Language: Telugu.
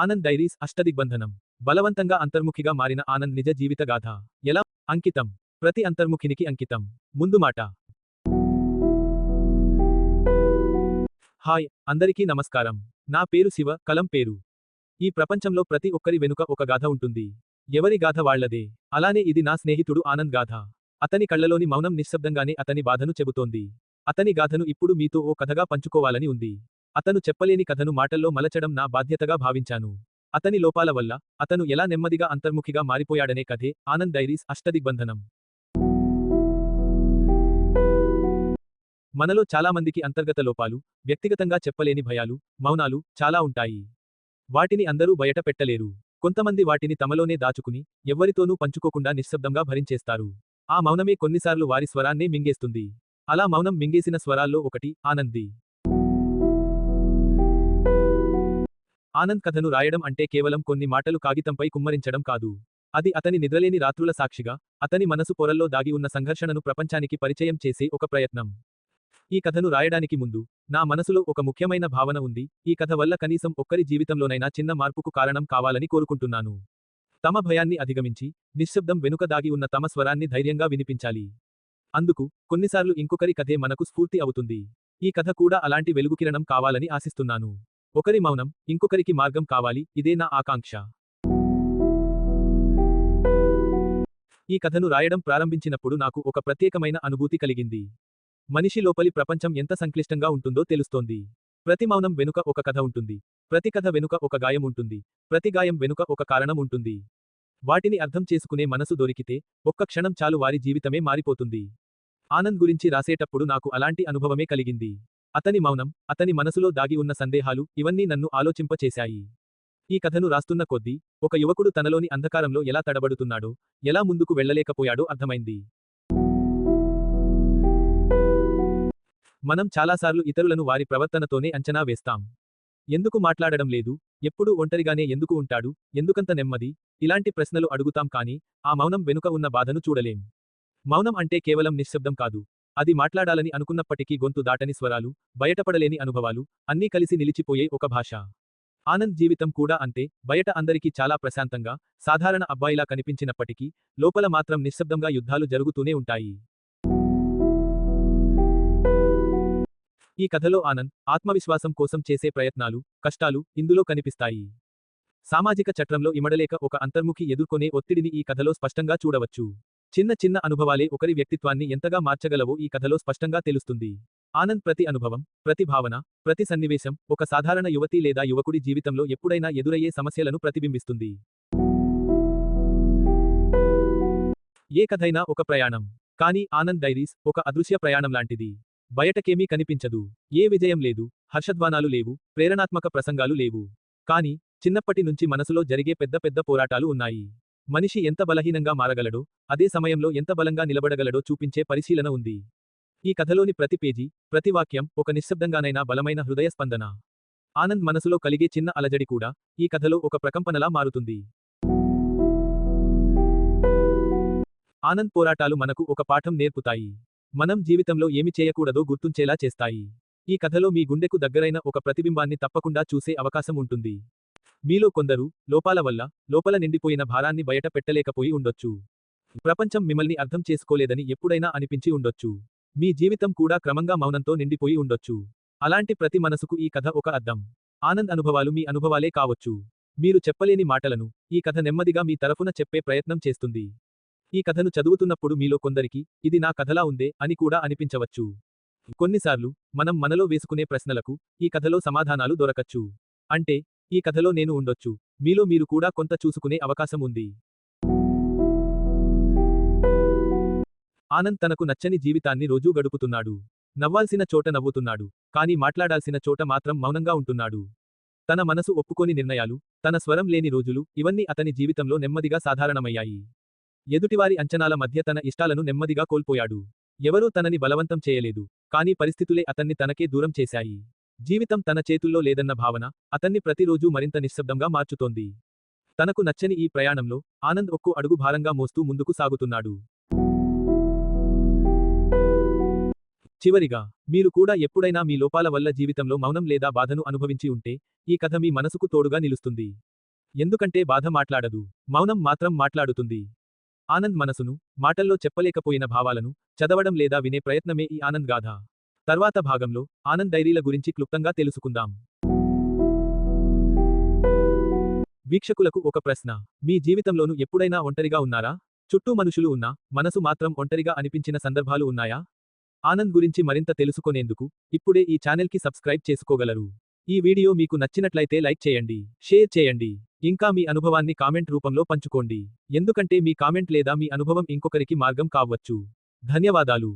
ఆనంద్ డైరీస్ అష్టదిగ్బంధనం. బలవంతంగా అంతర్ముఖిగా మారిన ఆనంద్ నిజ జీవిత గాథ ఎలా? అంకితం. ప్రతి అంతర్ముఖినికి అంకితం. ముందు మాట. హాయ్. అందరికీ నమస్కారం. నా పేరు శివ కలం పేరు. ఈ ప్రపంచంలో ప్రతి ఒక్కరి వెనుక ఒక గాథ ఉంటుంది. ఎవరి గాథ వాళ్ళదే? అలానే ఇది నా స్నేహితుడు ఆనంద్ గాథ. అతని కళ్ళలోని మౌనం నిశ్శబ్దంగానే అతని బాధను చెబుతోంది. అతని గాథను ఇప్పుడు మీతో ఓ కథగా పంచుకోవాలని ఉంది. అతను చెప్పలేని కథను మాటల్లో మలచడం నా బాధ్యతగా భావించాను. అతని లోపాల వల్ల అతను ఎలా నెమ్మదిగా అంతర్ముఖిగా మారిపోయాడనే కథే ఆనంద్ డైరీస్ అష్టదిగ్బంధనం. మనలో చాలామందికి అంతర్గత లోపాలు వ్యక్తిగతంగా చెప్పలేని భయాలు మౌనాలు చాలా ఉంటాయి. వాటిని అందరూ బయట పెట్టలేరు. కొంతమంది వాటిని తమలోనే దాచుకుని ఎవ్వరితోనూ పంచుకోకుండా నిశ్శబ్దంగా భరించేస్తారు. ఆ మౌనమే కొన్నిసార్లు వారి స్వరాన్నే మింగేస్తుంది. అలా మౌనం మింగేసిన స్వరాల్లో ఒకటి ఆనంది ఆనంద్ కథను రాయడం అంటే కేవలం కొన్ని మాటలు కాగితంపై కుమ్మరించడం కాదు. అది అతని నిద్రలేని రాత్రుల సాక్షిగా అతని మనసు పొరల్లో దాగి ఉన్న సంఘర్షణను ప్రపంచానికి పరిచయం చేసే ఒక ప్రయత్నం. ఈ కథను రాయడానికి ముందు నా మనసులో ఒక ముఖ్యమైన భావన ఉంది. ఈ కథ వల్ల కనీసం ఒక్కరి జీవితంలోనైనా చిన్న మార్పుకు కారణం కావాలని కోరుకుంటున్నాను. తమ భయాన్ని అధిగమించి నిశ్శబ్దం వెనుక దాగి ఉన్న తమ స్వరాన్ని ధైర్యంగా వినిపించాలి. అందుకు కొన్నిసార్లు ఇంకొకరి కథే మనకు స్ఫూర్తి అవుతుంది. ఈ కథ కూడా అలాంటి వెలుగుకిరణం కావాలని ఆశిస్తున్నాను. ఒకరి మౌనం ఇంకొకరికి మార్గం కావాలి ఇదే నా ఆకాంక్ష. ఈ కథను రాయడం ప్రారంభించినప్పుడు నాకు ఒక ప్రత్యేకమైన అనుభూతి కలిగింది. మనిషి లోపలి ప్రపంచం ఎంత సంక్లిష్టంగా ఉంటుందో తెలుస్తోంది. ప్రతి మౌనం వెనుక ఒక కథ ఉంటుంది. ప్రతి కథ వెనుక ఒక గాయం ఉంటుంది. ప్రతి గాయం వెనుక ఒక కారణం ఉంటుంది. వాటిని అర్థం చేసుకునే మనసు దొరికితే ఒక్క క్షణం చాలు వారి జీవితమే మారిపోతుంది. ఆనంద్ గురించి రాసేటప్పుడు నాకు అలాంటి అనుభవమే కలిగింది. అతని మౌనం అతని మనసులో దాగి ఉన్న సందేహాలు ఇవన్నీ నన్ను ఆలోచింపచేశాయి. ఈ కథను రాస్తున్న కొద్దీ ఒక యువకుడు తనలోని అంధకారంలో ఎలా తడబడుతున్నాడో ఎలా ముందుకు వెళ్ళలేకపోయాడో అర్థమైంది. మనం చాలాసార్లు ఇతరులను వారి ప్రవర్తనతోనే అంచనా వేస్తాం. ఎందుకు మాట్లాడడం లేదు? ఎప్పుడూ ఒంటరిగానే ఎందుకు ఉంటాడు? ఎందుకంత నెమ్మది? ఇలాంటి ప్రశ్నలు అడుగుతాం కానీ ఆ మౌనం వెనుక ఉన్న బాధను చూడలేం. మౌనం అంటే కేవలం నిశ్శబ్దం కాదు. అది మాట్లాడాలని అనుకున్నప్పటికీ గొంతు దాటని స్వరాలు బయటపడలేని అనుభవాలు అన్నీ కలిసి నిలిచిపోయే ఒక భాష. ఆనంద్ జీవితం కూడా అంతే బయట అందరికీ చాలా ప్రశాంతంగా సాధారణ అబ్బాయిలా కనిపించినప్పటికీ లోపల మాత్రం నిశ్శబ్దంగా యుద్ధాలు జరుగుతూనే ఉంటాయి. ఈ కథలో ఆనంద్ ఆత్మవిశ్వాసం కోసం చేసే ప్రయత్నాలు కష్టాలు ఇందులో కనిపిస్తాయి. సామాజిక చట్రంలో ఇమడలేక ఒక అంతర్ముఖి ఎదుర్కొనే ఒత్తిడిని ఈ కథలో స్పష్టంగా చూడవచ్చు. చిన్న చిన్న అనుభవాలే ఒకరి వ్యక్తిత్వాన్ని ఎంతగా మార్చగలవో ఈ కథలో స్పష్టంగా తెలుస్తుంది. ఆనంద్ ప్రతి అనుభవం ప్రతి భావన ప్రతి సన్నివేశం ఒక సాధారణ యువతి లేదా యువకుడి జీవితంలో ఎప్పుడైనా ఎదురయ్యే సమస్యలను ప్రతిబింబిస్తుంది. ఏ కథైనా ఒక ప్రయాణం కానీ ఆనంద్ డైరీస్ ఒక అదృశ్య ప్రయాణం లాంటిది. బయటకేమీ కనిపించదు. ఏ విజయం లేదు హర్షధ్వానాలు లేవు ప్రేరణాత్మక ప్రసంగాలు లేవు. కాని చిన్నప్పటి నుంచి మనసులో జరిగే పెద్ద పెద్ద పోరాటాలు ఉన్నాయి. మనిషి ఎంత బలహీనంగా మారగలడో అదే సమయంలో ఎంత బలంగా నిలబడగలడో చూపించే పరిశీలన ఉంది. ఈ కథలోని ప్రతి పేజీ ప్రతి వాక్యం ఒక నిశ్శబ్దంగానైనా బలమైన హృదయ స్పందన. ఆనంద్ మనసులో కలిగే చిన్న అలజడి కూడా ఈ కథలో ఒక ప్రకంపనలా మారుతుంది. ఆనంద్ పోరాటాలు మనకు ఒక పాఠం నేర్పుతాయి. మనం జీవితంలో ఏమి చేయకూడదో గుర్తుంచేలా చేస్తాయి. ఈ కథలో మీ గుండెకు దగ్గరైన ఒక ప్రతిబింబాన్ని తప్పకుండా చూసే అవకాశం ఉంటుంది. మీలో కొందరు లోపాల వల్ల లోపల నిండిపోయిన భారాన్ని బయట పెట్టలేకపోయి ఉండొచ్చు. ప్రపంచం మిమ్మల్ని అర్థం చేసుకోలేదని ఎప్పుడైనా అనిపించి ఉండొచ్చు. మీ జీవితం కూడా క్రమంగా మౌనంతో నిండిపోయి ఉండొచ్చు. అలాంటి ప్రతి మనసుకు ఈ కథ ఒక అర్థం ఆనంద్ అనుభవాలు మీ అనుభవాలే కావచ్చు. మీరు చెప్పలేని మాటలను ఈ కథ నెమ్మదిగా మీ తరఫున చెప్పే ప్రయత్నం చేస్తుంది. ఈ కథను చదువుతున్నప్పుడు మీలో కొందరికి ఇది నా కథలా ఉందే అని కూడా అనిపించవచ్చు. కొన్నిసార్లు మనం మనలో వేసుకునే ప్రశ్నలకు ఈ కథలో సమాధానాలు దొరకచ్చు. అంటే ఈ కథలో నేను ఉండొచ్చు. మీలో మీరు కూడా కొంత చూసుకునే అవకాశం ఉంది. ఆనంద్ తనకు నచ్చని జీవితాన్ని రోజూ గడుపుతున్నాడు. నవ్వాల్సిన చోట నవ్వుతున్నాడు. కాని మాట్లాడాల్సిన చోట మాత్రం మౌనంగా ఉంటున్నాడు. తన మనసు ఒప్పుకోని నిర్ణయాలు తన స్వరం లేని రోజులు ఇవన్నీ అతని జీవితంలో నెమ్మదిగా సాధారణమయ్యాయి. ఎదుటివారి అంచనాల మధ్య తన ఇష్టాలను నెమ్మదిగా కోల్పోయాడు. ఎవరూ తనని బలవంతం చేయలేదు. కాని పరిస్థితులే అతన్ని తనకే దూరం చేశాయి. జీవితం తన చేతుల్లో లేదన్న భావన అతన్ని ప్రతిరోజూ మరింత నిశ్శబ్దంగా మార్చుతోంది. తనకు నచ్చని ఈ ప్రయాణంలో ఆనంద్ ఒక్కో అడుగు భారంగా మోస్తూ ముందుకు సాగుతున్నాడు. చివరిగా మీరు కూడా ఎప్పుడైనా మీ లోపాల వల్ల జీవితంలో మౌనం లేదా బాధను అనుభవించి ఉంటే ఈ కథ మీ మనసుకు తోడుగా నిలుస్తుంది. ఎందుకంటే బాధ మాట్లాడదు మౌనం మాత్రం మాట్లాడుతుంది. ఆనంద్ మనసును మాటల్లో చెప్పలేకపోయిన భావాలను చదవడం లేదా వినే ప్రయత్నమే ఈ ఆనంద్ గాథ. తర్వాత భాగంలో ఆనంద్ డైరీల గురించి క్లుప్తంగా తెలుసుకుందాం. వీక్షకులకు ఒక ప్రశ్న. మీ జీవితంలోనూ ఎప్పుడైనా ఒంటరిగా ఉన్నారా? చుట్టూ మనుషులు ఉన్నా మనసు మాత్రం ఒంటరిగా అనిపించిన సందర్భాలు ఉన్నాయా? ఆనంద్ గురించి మరింత తెలుసుకునేందుకు ఇప్పుడే ఈ ఛానల్కి సబ్స్క్రైబ్ చేసుకోగలరు. ఈ వీడియో మీకు నచ్చినట్లయితే లైక్ చేయండి షేర్ చేయండి ఇంకా మీ అనుభవాన్ని కామెంట్ రూపంలో పంచుకోండి. ఎందుకంటే మీ కామెంట్ లేదా మీ అనుభవం ఇంకొకరికి మార్గం కావచ్చు. ధన్యవాదాలు.